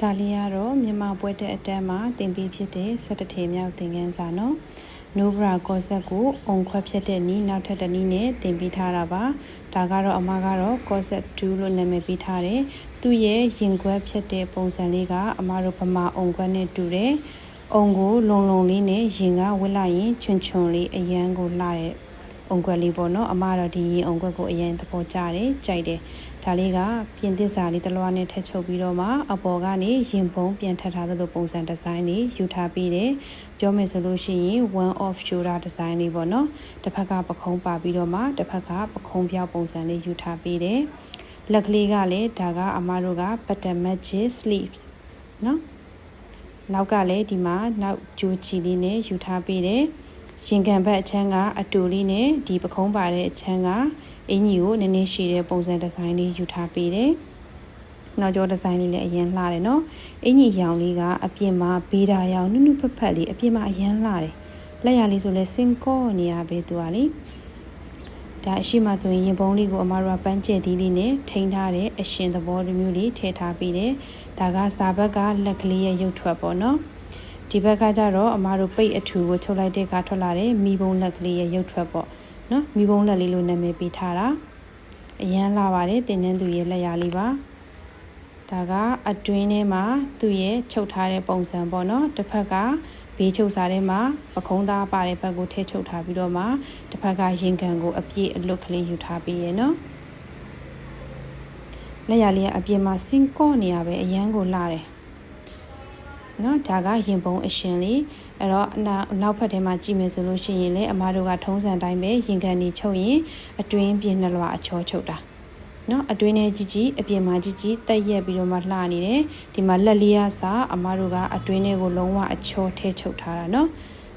ဒါလေးကတော့မြန်မာပွဲတဲ့အတန်းမှာတင်ပြီးဖြစ်တဲ့17ထေမြောက်သင်ခန်းစာနော်နိုဘရာကောဆက်ကိုအုံခွက်ဖြစ်တဲ့နီးနောက်ထပ်တစ်နည်းနဲ့တင်ပြီးထားတာပါဒါကတော့အမကတော့ကောဆက်2လို့နာမည်ပေးထားတယ်သူ့ရဲ့ရင်ခွက်ဖြစ်တဲ့ပုံစံလေးကအမတို့ဗမာအုံခွက်နဲ့တူတယ်အုံကိုလုံလုံလေးနဲ့ရင်ကဝစ်လိုက်ရင်ချွန်ချွန်လေးအရန်ကိုလှတဲ့ အုံခွက်လေးပေါ့နော်အမတော့ဒီရင်အုံခွက်ကိုအရင်သဘောကျတယ်ကြိုက်တယ်ဒါလေးကပြင်သစ်စာလေးတစ်လွှားနဲ့ထည့်ချုပ်ပြီးတော့မှအပေါ်ကနေရင်ပုံပြန်ထပ်ထားသလိုပုံစံဒီဇိုင်းလေးယူထားပြီးတယ်ပြောမယ်ဆိုလို့ရှိရင် one off shoulder design လေးပေါ့နော်တစ်ဖက်ကပခုံးပါပြီးတော့မှတစ်ဖက်ကပခုံးပြောက်ပုံစံလေးယူထားပြီးတယ်လက်ကလေးကလည်းဒါကအမတို့က button magic sleeves နော်နောက်ကလည်းဒီမှာနောက်ဂျိုချီလေးနဲ့ယူထားပေးတယ် ရင်ကန်ဘက်အချမ်းကအတူလေးနဲ့ဒီပခုံးပါတဲ့အချမ်းကအင်ကြီးကိုနည်းနည်းရှည်တဲ့ပုံစံဒီဇိုင်းလေးယူထားပေးတယ်နောက်ကျောဒီဇိုင်းလေးလည်းအရင်လှတယ်နော်အင်ကြီးရောင်လေးကအပြင်မှာဘေးတာရောင်နုနုဖက်ဖက်လေးအပြင်မှာအရင်လှတယ်လက်ရလေးဆိုလဲစင်ကောနေရပဲသူကလေဒါအရှိမှဆိုရင်ရင်ပုံးလေးကိုအမတို့ကပန်းကျဲသီးလေးနဲ့ထိန်းထားတဲ့အရှင်သဘောတစ်မျိုးလေးထည့်ထားပြီးတယ်ဒါကစာဘက်ကလက်ကလေးရဲ့ရုပ်ထွက်ပေါ့နော် ဒီဘက်ကကျတော့အမတို့ပိတ်အထူကိုချုပ်လိုက်တဲ့ကထွက်လာတဲ့မိဘုံလက်ကလေးရဲ့ရုပ်ထွက်ပေါ့နော်မိဘုံလက်လေးလို့နာမည်ပေးထားတာအရန်လာပါတယ်တင်နှန်းသူရဲ့လက်ရာလေးပါဒါကအတွင်းထဲမှာသူ့ရဲ့ချုပ်ထားတဲ့ပုံစံပေါ့နော်တစ်ဖက်ကဘေးချုပ်စားထဲမှာပခုံးသားပါတဲ့ဘက်ကိုထည့်ချုပ်ထားပြီးတော့မှတစ်ဖက်ကရင်ကန်ကိုအပြည့်အလွတ်ကလေးယူထားပြီးရယ်နော်လက်ရလေးကအပြင်မှာစင်ကော့နေရပဲအရန်ကိုလာတယ် နော်ဒါကရင်ပုံအရှင်လေးအဲ့တော့နောက်ဖက်ထဲမှာကြည့်မယ်ဆိုလို့ရှိရင်လေအမားတို့ကထုံးစံတိုင်းပဲရင်ကန်နေချုပ်ရင်အတွင်းပြင်းနှလွားအချောချုပ်တာနော်အတွင်းထဲကြီးကြီးအပြင်မှာကြီးကြီးတက်ရက်ပြီးတော့မှလှနေတယ်ဒီမှာလက်လေးရစာအမားတို့ကအတွင်းထဲကိုလုံးဝအချောထဲချုပ်ထားတာနော်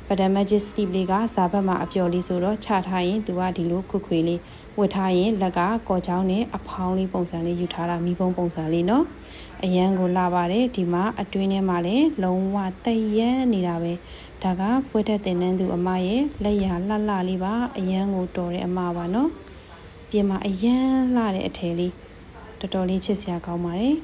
ပဒမဂျစ်စတီလေးကဇာဘက်မှာအပျော်လေးဆိုတော့ချထားရင်သူကဒီလိုခွခွေလေးဝတ်ထားရင်လက်ကကော်ချောင်းနဲ့အဖောင်းလေးပုံစံလေးယူထားတာမိဘုံပုံစံလေးနော်အရန်ကိုလာပါတယ်ဒီမှာအတွင်းထဲမှာလည်းလုံးဝတယန်းနေတာပဲဒါကဖွေးတဲ့တင်နှန်းသူအမရဲ့လက်ရလှလှလေးပါအရန်ကိုတော်တဲ့အမပါနော်ပြင်မှာအရန်လှတဲ့အထည်လေးတော်တော်လေးချစ်စရာကောင်းပါတယ်